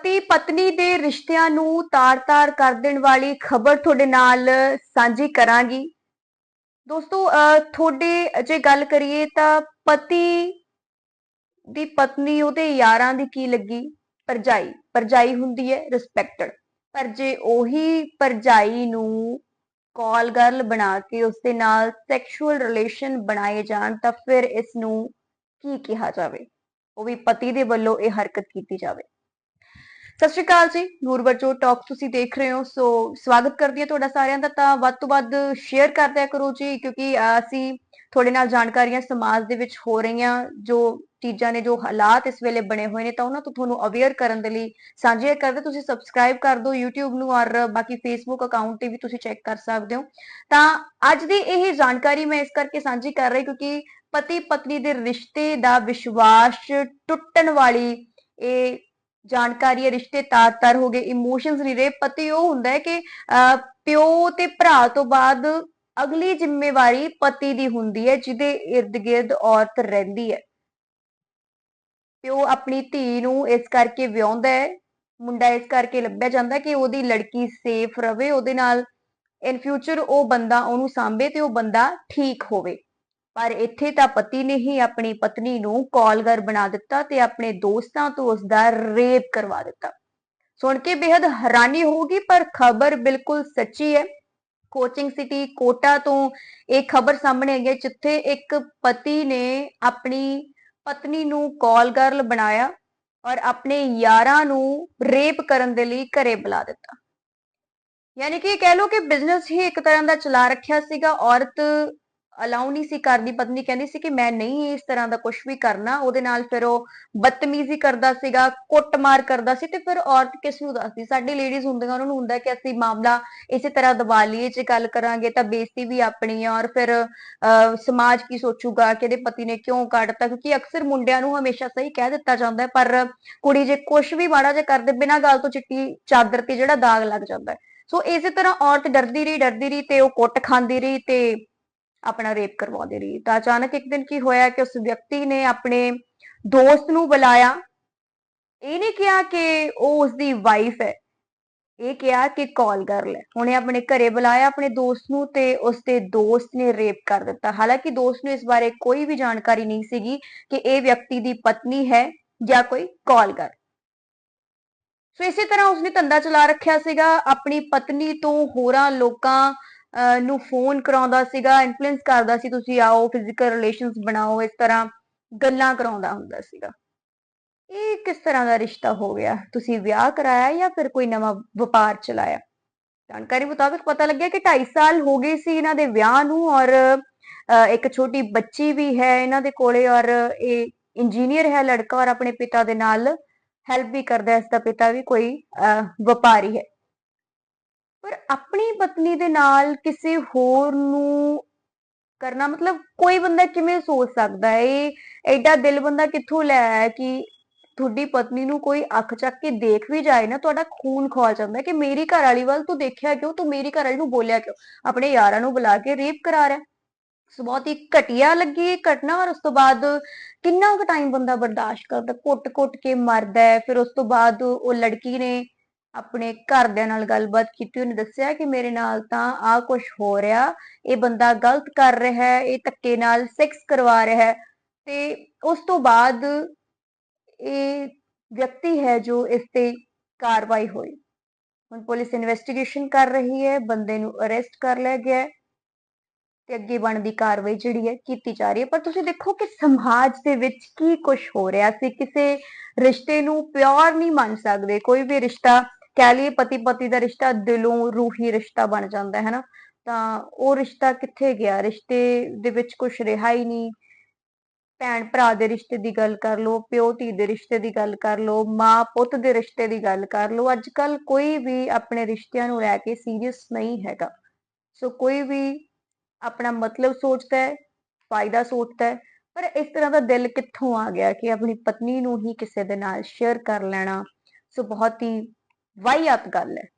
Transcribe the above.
ਪਤੀ ਪਤਨੀ ਦੇ ਰਿਸ਼ਤਿਆਂ ਨੂੰ ਤਾਰ-ਤਾਰ ਕਰ ਦੇਣ ਵਾਲੀ ਖਬਰ ਤੁਹਾਡੇ ਨਾਲ ਸਾਂਝੀ ਕਰਾਂਗੀ। ਦੋਸਤੋ ਅਹ, ਤੁਹਾਡੇ ਜੇ ਗੱਲ ਕਰੀਏ ਤਾਂ ਪਤੀ ਦੀ ਪਤਨੀ ਉਹਦੇ ਯਾਰਾਂ ਦੀ ਕੀ ਲੱਗੀ? ਪਰਜਾਈ ਪਰਜਾਈ ਹੁੰਦੀ ਹੈ ਰਿਸਪੈਕਟਡ ਪਰ ਜੇ ਉਹੀ ਪਰਜਾਈ ਨੂੰ ਕਾਲ ਗਰਲ ਬਣਾ ਕੇ ਉਸਦੇ ਨਾਲ ਸੈਕਸ਼ੂਅਲ ਰਿਲੇਸ਼ਨ ਬਣਾਏ ਜਾਣ ਤਾਂ ਫਿਰ ਇਸ ਨੂੰ ਕੀ ਕਿਹਾ ਜਾਵੇ? ਉਹ ਵੀ ਪਤੀ ਦੇ ਵੱਲੋਂ ਇਹ ਹਰਕਤ ਕੀਤੀ ਜਾਵੇ। ਸਤਿ ਸ਼੍ਰੀ ਅਕਾਲ ਜੀ ਨੂਰਵਰਜੋ ਟਾਕ ਤੁਸੀਂ ਦੇਖ ਰਹੇ ਹੋ, ਸੋ ਸਵਾਗਤ ਕਰਦੀ ਹਾਂ ਤੁਹਾਡਾ ਸਾਰਿਆਂ ਦਾ, ਤਾਂ ਵੱਧ ਤੋਂ ਵੱਧ ਸ਼ੇਅਰ ਕਰਦਿਆ ਕਰੋ ਜੀ, ਕਿਉਂਕਿ ਅਸੀਂ ਤੁਹਾਡੇ ਨਾਲ ਜਾਣਕਾਰੀਆਂ ਸਮਾਜ ਦੇ ਵਿੱਚ ਹੋ ਰਹੀਆਂ, ਜੋ ਚੀਜ਼ਾਂ ਨੇ, ਜੋ ਹਾਲਾਤ ਇਸ ਵੇਲੇ ਬਣੇ ਹੋਏ ਨੇ, ਤਾਂ ਉਹਨਾਂ ਤੋਂ ਤੁਹਾਨੂੰ ਅਵੇਅਰ ਕਰਨ ਦੇ ਲਈ ਸਾਂਝੇ ਕਰਦੇ, ਤੁਸੀਂ ਸਬਸਕ੍ਰਾਈਬ ਕਰ ਦਿਓ, YouTube ਨੂੰ ਔਰ ਬਾਕੀ Facebook ਅਕਾਊਂਟ ਤੇ ਵੀ ਤੁਸੀਂ ਚੈੱਕ ਕਰ ਸਕਦੇ ਹੋ। ਤਾਂ ਅੱਜ ਦੀ ਇਹ ਜਾਣਕਾਰੀ ਮੈਂ ਇਸ ਕਰਕੇ ਸਾਂਝੀ ਕਰ ਰਹੀ, ਕਿਉਂਕਿ ਪਤੀ ਪਤਨੀ ਦੇ ਰਿਸ਼ਤੇ ਦਾ ਵਿਸ਼ਵਾਸ ਟੁੱਟਣ ਵਾਲੀ ਇਹ ਜਾਣਕਾਰੀ ਹੈ, ਰਿਸ਼ਤੇ ਤਾਰ-ਤਾਰ ਹੋ ਗਏ ਇਮੋਸ਼ਨਸ ਨਹੀਂ ਰਹੇ, ਪਤੀ ਉਹ ਹੁੰਦਾ ਹੈ ਕਿ ਪਿਓ ਤੇ ਭਰਾ ਤੋਂ ਬਾਅਦ ਅਗਲੀ ਜ਼ਿੰਮੇਵਾਰੀ ਪਤੀ ਦੀ ਹੁੰਦੀ ਹੈ, ਜਿਹਦੇ ਇਰਦ-ਗਿਰਦ ਔਰਤ ਰਹਿੰਦੀ ਹੈ। ਪਿਓ ਆਪਣੀ ਧੀ ਨੂੰ ਇਸ ਕਰਕੇ ਵਿਆਹੁੰਦਾ ਹੈ, ਮੁੰਡਾ ਇਸ ਕਰਕੇ ਲੱਭਿਆ ਜਾਂਦਾ ਕਿ ਉਹਦੀ ਲੜਕੀ ਸੇਫ ਰਵੇ, ਉਹਦੇ ਨਾਲ ਇਨ ਫਿਊਚਰ ਉਹ ਬੰਦਾ ਉਹਨੂੰ ਸਾਂਭੇ ਤੇ ਉਹ ਬੰਦਾ ਠੀਕ ਹੋਵੇ। ਪਰ ਇੱਥੇ ਤਾਂ ਪਤੀ ਨੇ ਹੀ ਆਪਣੀ ਪਤਨੀ ਨੂੰ ਕਾਲਗਰ ਬਣਾ ਦਿੱਤਾ ਤੇ ਆਪਣੇ ਦੋਸਤਾਂ ਤੋਂ ਉਸ ਦਾ ਰੇਪ ਕਰਵਾ ਦਿੱਤਾ। ਸੁਣ ਕੇ ਬੇहद ਹੈਰਾਨੀ ਹੋਊਗੀ, ਪਰ ਖਬਰ ਬਿਲਕੁਲ ਸੱਚੀ ਹੈ। ਕੋਚਿੰਗ ਸਿਟੀ ਕੋਟਾ ਤੋਂ ਇਹ ਖਬਰ ਸਾਹਮਣੇ ਆਈ ਹੈ, ਜਿੱਥੇ ਇੱਕ ਪਤੀ ਨੇ ਆਪਣੀ ਪਤਨੀ ਨੂੰ ਕਾਲ ਗਰਲ ਬਣਾਇਆ ਔਰ ਆਪਣੇ ਯਾਰਾਂ ਨੂੰ ਰੇਪ ਕਰਨ ਦੇ ਲਈ ਘਰੇ ਬੁਲਾ ਦਿੱਤਾ। ਯਾਨੀ ਕਿ ਕਹਿ ਲਓ ਕਿ ਬਿਜ਼ਨਸ ਹੀ ਇੱਕ ਤਰ੍ਹਾਂ ਦਾ ਚਲਾ ਰੱਖਿਆ ਸੀਗਾ, ਔਰਤ ਅਲਾਉ ਨਹੀਂ ਸੀ ਕਰਦੀ, ਪਤਨੀ ਕਹਿੰਦੀ ਸੀ ਕਿ ਮੈਂ ਨਹੀਂ ਇਸ ਤਰ੍ਹਾਂ ਦਾ ਕੁਝ ਵੀ ਕਰਨਾ। ਉਹਦੇ ਨਾਲ ਫਿਰ ਉਹ ਬਦਤਮੀਜ਼ੀ ਕਰਦਾ ਸੀਗਾ, ਕੁੱਟਮਾਰ ਕਰਦਾ ਸੀ ਤੇ ਫਿਰ ਔਰਤ ਕਿਸ ਨੂੰ ਦੱਸਦੀ? ਸਾਡੀ ਲੇਡੀਜ਼ ਹੁੰਦੀਆਂ, ਉਹਨਾਂ ਨੂੰ ਹੁੰਦਾ ਕਿ ਅਸੀਂ ਮਾਮਲਾ ਇਸੇ ਤਰ੍ਹਾਂ ਦਬਾ ਲਈਏ, ਜੇ ਗੱਲ ਕਰਾਂਗੇ ਤਾਂ ਬੇਇੱਜ਼ਤੀ ਵੀ ਆਪਣੀ ਆ ਔਰ ਫਿਰ ਸਮਾਜ ਕੀ ਸੋਚੂਗਾ ਕਿ ਇਹਦੇ ਪਤੀ ਨੇ ਕਿਉਂ ਕੱਢਤਾ? ਕਿਉਂਕਿ ਅਕਸਰ ਮੁੰਡਿਆਂ ਨੂੰ ਹਮੇਸ਼ਾ ਸਹੀ ਕਹਿ ਦਿੱਤਾ ਜਾਂਦਾ ਹੈ, ਪਰ ਕੁੜੀ ਜੇ ਕੁਝ ਵੀ ਮਾੜਾ ਜਿਹਾ ਕਰਦੇ, ਬਿਨਾਂ ਗੱਲ ਤੋਂ ਚਿੱਟੀ ਚਾਦਰ ਤੇ ਜਿਹੜਾ ਦਾਗ ਲੱਗ ਜਾਂਦਾ ਹੈ। ਸੋ ਇਸੇ ਤਰ੍ਹਾਂ ਔਰਤ ਡਰਦੀ ਰਹੀ ਡਰਦੀ ਰਹੀ ਤੇ ਉਹ ਕੁੱਟ ਖਾਂਦੀ ਰਹੀ ਤੇ ਆਪਣਾ ਰੇਪ ਕਰਵਾਉਂਦੀ ਰਹੀ। ਤਾਂ ਅਚਾਨਕ ਇੱਕ ਦਿਨ ਕੀ ਹੋਇਆ ਕਿ ਉਸ ਵਿਅਕਤੀ ਨੇ ਆਪਣੇ ਦੋਸਤ ਨੂੰ ਬੁਲਾਇਆ। ਇਹ ਨਹੀਂ ਕਿਹਾ ਕਿ ਉਹ ਉਸ ਦੀ ਵਾਈਫ ਹੈ। ਇਹ ਕਿਹਾ ਕਿ ਕਾਲ ਗਰਲ ਹੈ। ਉਹਨੇ ਆਪਣੇ ਘਰੇ ਬੁਲਾਇਆ ਆਪਣੇ ਦੋਸਤ ਨੂੰ ਤੇ ਉਸ ਦੇ ਦੋਸਤ ਨੇ ਰੇਪ ਕਰ ਦਿੱਤਾ। ਹਾਲਾਂਕਿ ਦੋਸਤ ਨੂੰ ਇਸ ਬਾਰੇ ਕੋਈ ਵੀ ਜਾਣਕਾਰੀ ਨਹੀਂ ਸੀਗੀ ਕਿ ਇਹ ਵਿਅਕਤੀ ਦੀ ਪਤਨੀ ਹੈ ਜਾਂ ਕੋਈ ਕਾਲ ਗਰਲ ਸੋ ਇਸੇ ਤਰ੍ਹਾਂ ਉਸਨੇ ਧੰਦਾ ਚਲਾ ਰੱਖਿਆ ਸੀਗਾ। ਆਪਣੀ ਪਤਨੀ ਤੋਂ ਹੋਰਾਂ ਲੋਕਾਂ ਨੂੰ ਫੋਨ ਕਰਾਉਂਦਾ ਸੀਗਾ ਇਨਫਲੂਐਂਸ ਕਰਦਾ ਸੀ ਤੁਸੀਂ ਆਓ ਫਿਜ਼ੀਕਲ ਰਿਲੇਸ਼ਨਸ ਬਣਾਓ ਇਸ ਤਰ੍ਹਾਂ ਗੱਲਾਂ ਕਰਾਉਂਦਾ ਹੁੰਦਾ ਸੀਗਾ। ਇਹ ਕਿਸ ਤਰ੍ਹਾਂ ਦਾ ਰਿਸ਼ਤਾ ਹੋ ਗਿਆ? ਤੁਸੀਂ ਵਿਆਹ ਕਰਾਇਆ ਜਾਂ ਫਿਰ ਕੋਈ ਨਵਾਂ ਵਪਾਰ ਚਲਾਇਆ? ਜਾਣਕਾਰੀ ਮੁਤਾਬਕ ਪਤਾ ਲੱਗਿਆ ਕਿ 2.5 ਸਾਲ ਹੋ ਗਏ ਸੀ ਇਹਨਾਂ ਦੇ ਵਿਆਹ ਨੂੰ ਔਰ ਇੱਕ ਛੋਟੀ ਬੱਚੀ ਵੀ ਹੈ ਇਹਨਾਂ ਦੇ ਕੋਲੇ ਔਰ ਇਹ ਇੰਜੀਨੀਅਰ ਹੈ ਲੜਕਾ ਔਰ ਆਪਣੇ ਪਿਤਾ ਦੇ ਨਾਲ ਹੈਲਪ ਵੀ ਕਰਦਾ ਹੈ ਇਸ ਦਾ ਪਿਤਾ ਵੀ ਕੋਈ ਅਹ, ਵਪਾਰੀ ਹੈ। ਪਰ ਆਪਣੀ ਪਤਨੀ ਦੇ ਨਾਲ ਕਿਸੇ ਹੋਰ ਨੂੰ ਕਰਨਾ, ਮਤਲਬ ਕੋਈ ਬੰਦਾ ਕਿਵੇਂ ਸੋਚ ਸਕਦਾ ਹੈ? ਇਹ ਐਡਾ ਦਿਲ ਬੰਦਾ ਕਿੱਥੋਂ ਲੈ ਆਇਆ ਕਿ ਤੁਹਾਡੀ ਪਤਨੀ ਨੂੰ ਕੋਈ ਅੱਖ ਚੱਕ ਕੇ ਦੇਖ ਵੀ ਜਾਏ ਨਾ, ਤੁਹਾਡਾ ਖੂਨ ਖੋਲ ਜਾਂਦਾ ਕਿ ਮੇਰੀ ਘਰ ਵਾਲੀ ਵੱਲ ਤੂੰ ਦੇਖਿਆ ਕਿਉਂ? ਤੂੰ ਮੇਰੀ ਘਰ ਵਾਲੀ ਨੂੰ ਬੋਲਿਆ ਕਿਉਂ? ਆਪਣੇ ਯਾਰਾਂ ਨੂੰ ਬੁਲਾ ਕੇ ਰੇਪ ਕਰਾ ਰਿਹਾ। ਸੋ ਬਹੁਤ ਹੀ ਘਟੀਆ ਲੱਗੀ ਇਹ ਘਟਨਾ ਔਰ ਉਸ ਤੋਂ ਬਾਅਦ ਕਿੰਨਾ ਕੁ ਟਾਈਮ ਬੰਦਾ ਬਰਦਾਸ਼ਤ ਕਰਦਾ? ਕੁੱਟ-ਕੁੱਟ ਕੇ ਮਰਦਾ ਹੈ, ਫਿਰ ਉਸ ਤੋਂ ਬਾਅਦ ਉਹ ਲੜਕੀ ਨੇ ਆਪਣੇ ਘਰਦਿਆਂ ਨਾਲ ਗੱਲਬਾਤ ਕੀਤੀ, ਉਹਨੇ ਦੱਸਿਆ ਕਿ ਮੇਰੇ ਨਾਲ ਤਾਂ ਆ ਕੁਝ ਹੋ ਰਿਹਾ, ਇਹ ਬੰਦਾ ਗਲਤ ਕਰ ਰਿਹਾ ਹੈ, ਇਹ ਧੱਕੇ ਨਾਲ ਸੈਕਸ ਕਰਵਾ ਰਿਹਾ ਹੈ। ਤੇ ਉਸ ਤੋਂ ਬਾਅਦ ਇਹ ਵਿਅਕਤੀ ਹੈ ਜੋ ਇਸ ਤੇ ਕਾਰਵਾਈ ਹੋਈ। ਹੁਣ ਪੁਲਿਸ ਇਨਵੈਸਟੀਗੇਸ਼ਨ ਕਰ ਰਹੀ ਹੈ, ਬੰਦੇ ਨੂੰ ਅਰੈਸਟ ਕਰ ਲਿਆ ਗਿਆ ਤੇ ਅੱਗੇ ਬਣਦੀ ਕਾਰਵਾਈ ਜਿਹੜੀ ਹੈ ਕੀਤੀ ਜਾ ਰਹੀ ਹੈ। ਪਰ ਤੁਸੀਂ ਦੇਖੋ ਕਿ ਸਮਾਜ ਦੇ ਵਿੱਚ ਕੀ ਕੁਝ ਹੋ ਰਿਹਾ ਸੀ, ਕਿਸੇ ਰਿਸ਼ਤੇ ਨੂੰ ਪਿਓਰ ਨਹੀਂ ਮੰਨ ਸਕਦੇ, ਕੋਈ ਵੀ ਰਿਸ਼ਤਾ ਕਹਿ ਲਈਏ ਪਤੀ ਪਤੀ ਦਾ ਰਿਸ਼ਤਾ ਦਿਲੋਂ ਰੂਹੀ ਰਿਸ਼ਤਾ ਬਣ ਜਾਂਦਾ ਹੈ ਨਾ, ਤਾਂ ਉਹ ਰਿਸ਼ਤਾ ਕਿੱਥੇ ਗਿਆ? ਰਿਸ਼ਤੇ ਦੇ ਵਿੱਚ ਕੁਝ ਰਿਹਾ ਹੀ ਨਹੀਂ। ਭੈਣ ਭਰਾ ਦੇ ਰਿਸ਼ਤੇ ਦੀ ਗੱਲ ਕਰ ਲਓ, ਪਿਓ ਧੀ ਦੇ ਰਿਸ਼ਤੇ ਦੀ ਗੱਲ ਕਰ ਲਓ, ਮਾਂ ਪੁੱਤ ਦੇ ਰਿਸ਼ਤੇ ਦੀ ਗੱਲ ਕਰ ਲਓ ਅੱਜ ਕੱਲ ਕੋਈ ਵੀ ਆਪਣੇ ਰਿਸ਼ਤਿਆਂ ਨੂੰ ਲੈ ਕੇ ਸੀਰੀਅਸ ਨਹੀਂ ਹੈਗਾ। ਸੋ ਕੋਈ ਵੀ ਆਪਣਾ ਮਤਲਬ ਸੋਚਦਾ ਹੈ, ਫਾਇਦਾ ਸੋਚਦਾ ਹੈ, ਪਰ ਇਸ ਤਰ੍ਹਾਂ ਦਾ ਦਿਲ ਕਿੱਥੋਂ ਆ ਗਿਆ ਕਿ ਆਪਣੀ ਪਤਨੀ ਨੂੰ ਹੀ ਕਿਸੇ ਦੇ ਨਾਲ ਸ਼ੇਅਰ ਕਰ ਲੈਣਾ। ਸੋ ਬਹੁਤ ਹੀ ਵਾਹੀਆਤ ਗੱਲ ਹੈ